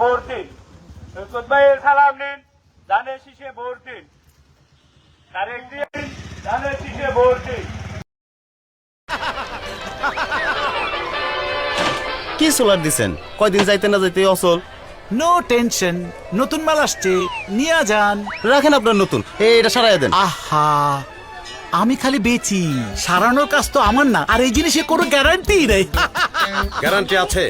Vote দিন সৈকত ভাইয়ের সালাম নিন ধানের শীষে ভোট দিন তারেক দিন ধানের শীষে ভোট দিন কি সোলার দিছেন? কয়দিন যাইতে না যাইতে অসল নো টেনশন নতুন মাল আসছে নিয়ে যান। রাখেন আপনার নতুন। এটা সারাই দেন। আহা আমি খালি বেচি। সারানোর কাজ তো আমার না আর এই জিনিসে কোনো গ্যারান্টি নেই। গ্যারান্টি আছে।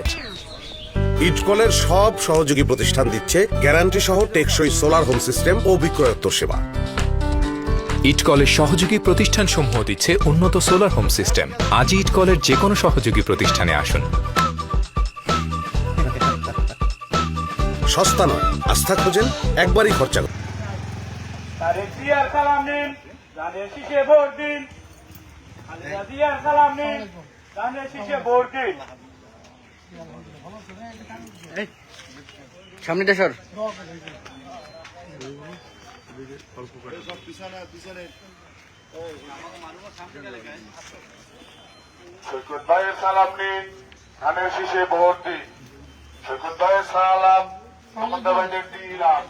ইটকলের সব সহযোগী প্রতিষ্ঠান দিচ্ছে গ্যারান্টি সহ টেকসই সোলার হোম সিস্টেম ও বিক্রয়োত্তর সেবা। ইটকলের সহযোগী প্রতিষ্ঠানসমূহ দিচ্ছে উন্নত সোলার হোম সিস্টেম। আজই ইটকলের যে কোনো সহযোগী প্রতিষ্ঠানে আসুন। সস্তা নয় আস্থা খোঁজেন একবারই খরচা করুন। সামনেটা সর। সৈকত ভাইয়ের সালাম নিন। ধানের শীষে ভোট দিন। সৈকত ভাইয়ের সালাম। মমতা দিলাম।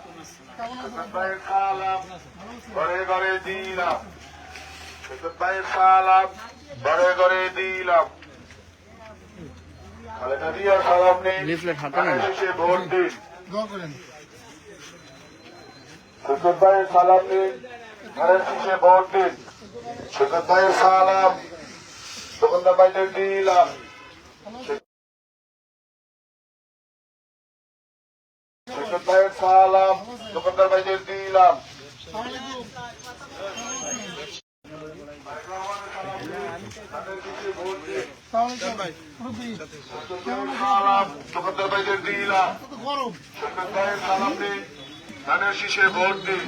সৈকত ভাইয়ের সালাম। ঘরে ঘরে দিলাম। সৈকত ভাইয়ের সালাম। ঘরে ঘরে দিলাম খালেদা দিয়ার সালাম নিন লিফলেট হাতে নেন। দিন। ভাইয়ের সালাম নিন। ধানের শীষে ভোট দিন। সৈকত ভাইয়ের সালাম। দোকানদার ভাইদের দিলাম সৈকত ভাইয়ের সালাম। দোকানদার ভাইদের দিলাম সালাম দোকানদার ভাইদের দিলাম সৈকত ভাইয়ের সালাম দিন ধানের শীষে ভোট দিন